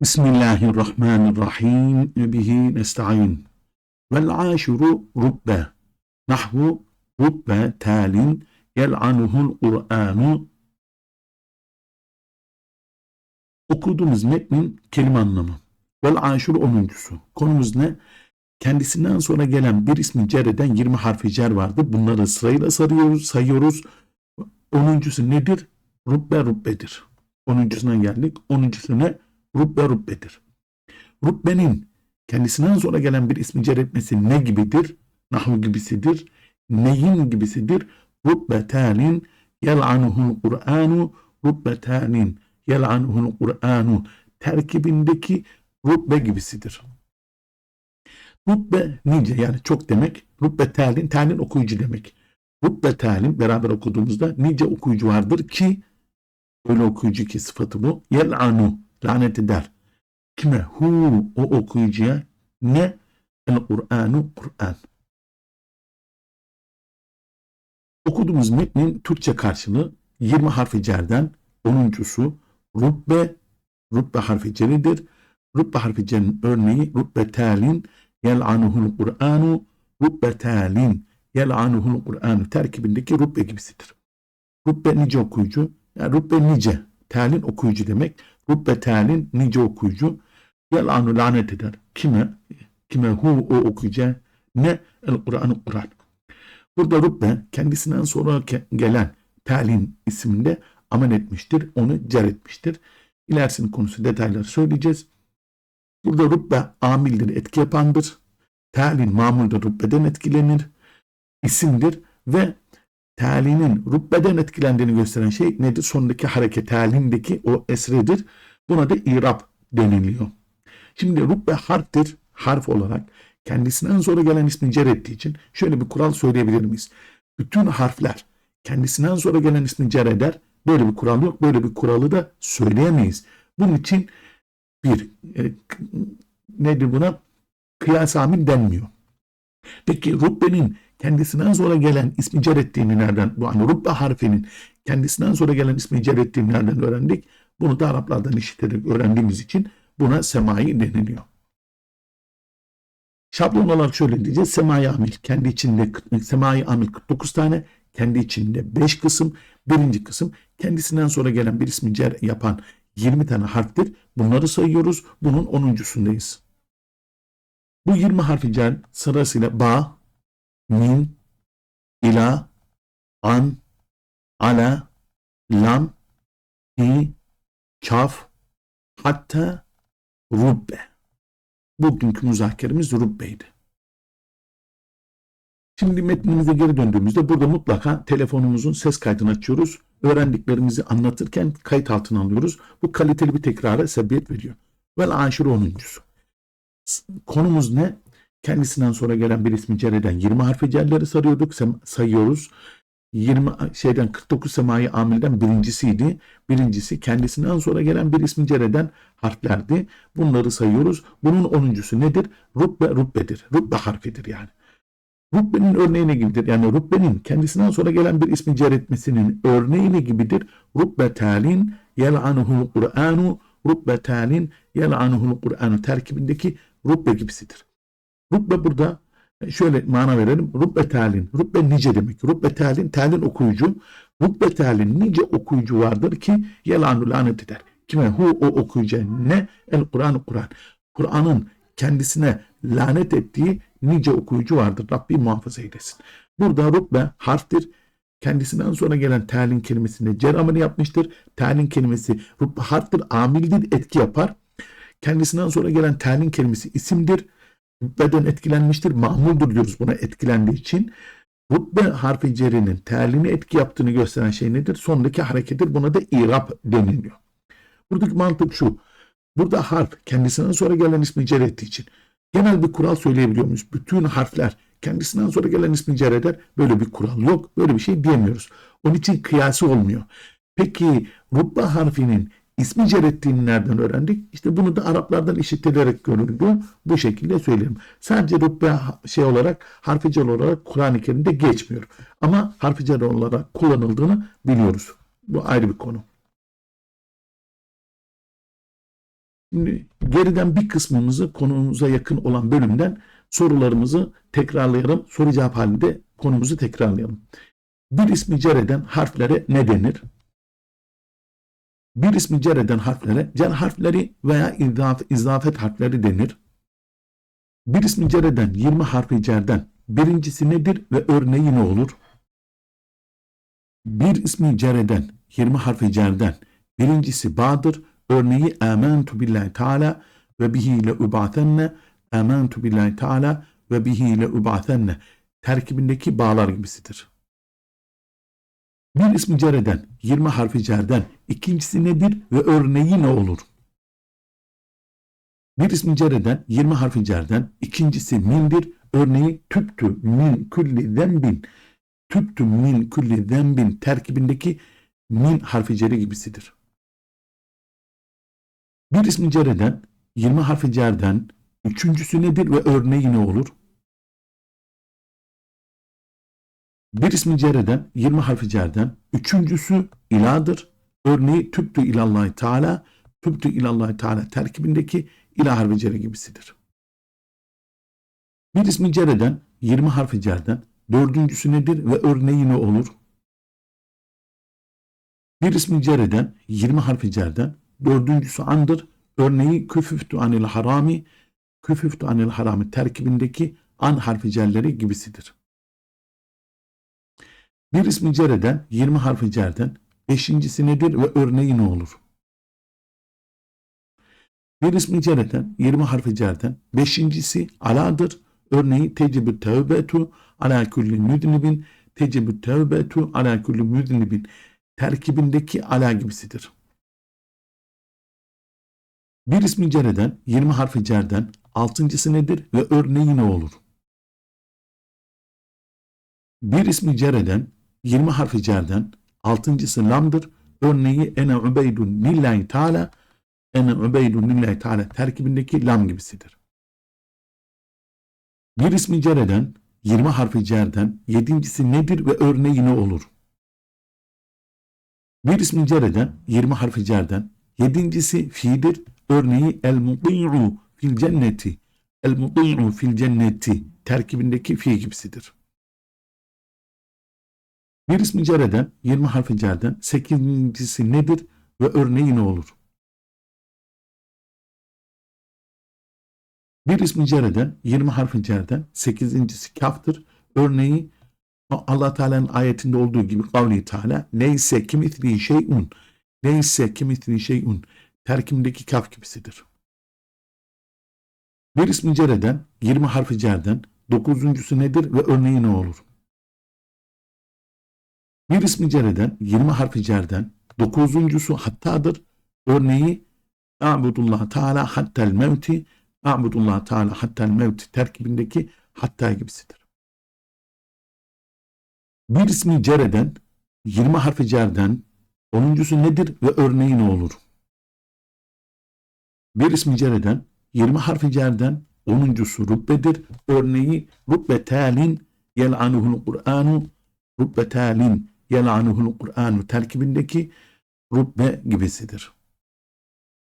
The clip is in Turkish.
Bismillahirrahmanirrahim. Bihi nesta'in. Vel aşuru rubbe. Nahvu rubbe talin yel'anuhul Kur'anu. Okuduğumuz metnin kelime anlamı. Vel aşuru onuncusu. Konumuz ne? Kendisinden sonra gelen bir ismi cer eden 20 harfi cer vardı. Bunları sırayla sarıyoruz, sayıyoruz. Onuncusu nedir? Rubbe rubbedir. Onuncusuna geldik. Onuncusu ne? Rubbe rubbedir. Rubbenin kendisinden sonra gelen bir ismi cer ne gibidir? Nahu gibisidir. Neyin gibisidir? Rubbetalin yel'anuhul Kur'anu rubbetalin yel'anuhul Kur'anu terkibindeki rubbe gibisidir. Rubbe nice yani çok demek. Rubbe talin, talin okuyucu demek. Rubbe talin beraber okuduğumuzda nice okuyucu vardır ki öyle okuyucu ki sıfatı bu. Yel'anu lanet eder. Kime? Hu o okuyucuya ne? El Kur'anu Kur'an. Okuduğumuz metnin Türkçe karşılığı 20 harfi cerden 10.sü rubbe rubbe harfi ceridir. Rubbe harfi cerin örneği rubbe talin yel'anuhul Kur'anu rubbe talin yel'anuhul Kur'anu terkibindeki rubbe gibisidir. Rubbe nice okuyucu, yani rubbe nice, talin okuyucu demek. Rubbe talin nice okuyucu. Yel'anu lanet eder. Kime? Kime hu o okuyucu ne? El Kur'an'ı Kur'an. Burada rubbe kendisinden sonra gelen talin isminde amel etmiştir. Onu cer etmiştir. İlerisinin konusu detayları söyleyeceğiz. Burada rubbe amildir, etki yapandır. Talin mamuldur, rubbeden etkilenir. isimdir ve talinin rubbeden etkilendiğini gösteren şey nedir? Sondaki hareket talindeki o esredir. Buna da irab deniliyor. Şimdi rubbe harftir. Harf olarak kendisinden sonra gelen ismi cer ettiği için şöyle bir kural söyleyebilir miyiz? Bütün harfler kendisinden sonra gelen ismi cer eder. Böyle bir kural yok. Böyle bir kuralı da söyleyemeyiz. Bunun için bir e, nedir buna? Kıyas amil denmiyor. Peki rubbenin kendisinden sonra gelen ismi cer ettiğini nereden? Bu hani harfinin kendisinden sonra gelen ismi cer ettiğini nereden öğrendik? Bunu da Araplardan işiterek öğrendiğimiz için buna semai deniliyor. Şablon olarak şöyle diyeceğiz. Semai amil kendi içinde semai amil 49 tane, kendi içinde 5 kısım. Birinci kısım kendisinden sonra gelen bir ismi cer yapan 20 tane harftir. Bunları sayıyoruz. Bunun 10.sundayız. Bu 20 harfi cer sırasıyla ba, min, ila, an, ala, lam, i, kaf, hatta rubbe. Bugünkü müzakeremiz rubbe'ydi. Şimdi metnimize geri döndüğümüzde burada mutlaka telefonumuzun ses kaydını açıyoruz. Öğrendiklerimizi anlatırken kayıt altına alıyoruz. Bu kaliteli bir tekrara sebebiyet veriyor. Vel aşırı onuncusu. Konumuz ne? Kendisinden sonra gelen bir ismi cereden 20 harfi cerleri sarıyorduk, sayıyoruz. 20 şeyden 49 semai amilden birincisiydi. Birincisi kendisinden sonra gelen bir ismi cereden harflerdi. Bunları sayıyoruz. Bunun onuncusu nedir? Rubbe rubbedir. Rubbe harfidir yani. Rubbenin örneğine gibidir. Yani Rubbenin kendisinden sonra gelen bir ismi cer etmesinin örneğine gibidir. Rubbe talin yel'anuhul Kur'anu Rubbe talin yel'anuhul Kur'anu terkibindeki rubbe gibisidir. Rubbe burada şöyle mana verelim. Rubbe talin. Rubbe nice demek. Rubbe talin. Talin okuyucu. Rubbe talin nice okuyucu vardır ki yelanu lanet eder. Kime? Hu o okuyucu. Ne? El Kur'an Kur'an. Kur'an'ın kendisine lanet ettiği nice okuyucu vardır. Rabbi muhafaza eylesin. Burada rubbe harftir. Kendisinden sonra gelen talin kelimesinde cer yapmıştır. Talin kelimesi rubbe harftir, amildir, etki yapar. Kendisinden sonra gelen talin kelimesi isimdir rütbeden etkilenmiştir. Mahmuldur diyoruz buna etkilendiği için. Rütbe harfi cerinin terlini etki yaptığını gösteren şey nedir? Sondaki harekettir. Buna da irap deniliyor. Buradaki mantık şu. Burada harf kendisinden sonra gelen ismi cer ettiği için genel bir kural söyleyebiliyor muyuz? Bütün harfler kendisinden sonra gelen ismi cer eder. Böyle bir kural yok. Böyle bir şey diyemiyoruz. Onun için kıyası olmuyor. Peki rubbe harfinin ismi ettiğini nereden öğrendik? İşte bunu da Araplardan işitilerek görüldü. Bu şekilde söyleyelim. Sadece rütbe şey olarak harfi olarak Kur'an-ı Kerim'de geçmiyor. Ama harfi olarak kullanıldığını biliyoruz. Bu ayrı bir konu. Şimdi geriden bir kısmımızı konumuza yakın olan bölümden sorularımızı tekrarlayalım. Soru cevap halinde konumuzu tekrarlayalım. Bir ismi cer eden harflere ne denir? Bir ismi cer eden harflere cer harfleri veya izaf, izafet harfleri denir. Bir ismi cer eden 20 harfi cerden birincisi nedir ve örneği ne olur? Bir ismi cer eden 20 harfi cerden birincisi bağdır. Örneği amentu billahi teala ve bihi ile ubâthenne amentu billahi teala ve bihi ile ubâthenne terkibindeki bağlar gibisidir. Bir ismi cer eden 20 harfi cerden ikincisi nedir ve örneği ne olur? Bir ismi cer eden 20 harfi cerden ikincisi mindir. Örneği tüptü min külli zembin tüptü min külli zembin terkibindeki min harfi ceri gibisidir. Bir ismi cer eden 20 harfi cerden üçüncüsü nedir ve örneği ne olur? Bir ismi cer eden 20 harfi cerden üçüncüsü iladır. Örneği tüptü ilallahi teala tüptü ilallahi teala terkibindeki ilah harfi ceri gibisidir. Bir ismi cer eden 20 harfi cerden dördüncüsü nedir ve örneği ne olur? Bir ismi cer eden 20 harfi cerden dördüncüsü andır. Örneği küfüftü anil harami küfüftü anil harami terkibindeki an harfi cerleri gibisidir. Bir ismi cer eden 20 harfi cerden beşincisi nedir ve örneği ne olur? Bir ismi cer eden 20 harfi cerden beşincisi aladır. Örneği tecibü tevbetu ala kulli müdnibin tecibü tevbetu ala kulli müdnibin terkibindeki ala gibisidir. Bir ismi cer eden 20 harfi cerden altıncısı nedir ve örneği ne olur? Bir ismi cer eden 20 harfi cerden altıncısı lamdır. Örneği ene ubeydun lillahi teala ene ubeydun lillahi teala terkibindeki lam gibisidir. Bir ismi cer eden 20 harfi cerden yedincisi nedir ve örneği ne olur? Bir ismi cer eden 20 harfi cerden yedincisi fi'dir. Örneği el muti'u fil cenneti el muti'u fil cenneti terkibindeki fi gibisidir. Bir ismi cer eden 20 harfi cerden sekizincisi nedir ve örneği ne olur? Bir ismi cer eden 20 harfi cerden sekizincisi kaftır. Örneği Allah Teala'nın ayetinde olduğu gibi kavli Teala neyse kimitli şeyun neyse kimitli şeyun terkimdeki kaf gibisidir. Bir ismi cer eden 20 harfi cerden dokuzuncusu nedir ve örneği ne olur? Bir ismi cer eden 20 harfi cerden dokuzuncusu hattadır. Örneği A'budullah Teala hattel mevti A'budullah Teala hattel mevti terkibindeki hatta gibisidir. Bir ismi cer eden 20 harfi cerden onuncusu nedir ve örneği ne olur? Bir ismi cer eden 20 harfi cerden onuncusu rubbedir. Örneği rubbetalin yel'anuhul Kur'anu rubbetalin yel'anuhul Kur'anu terkibindeki rubbe gibisidir.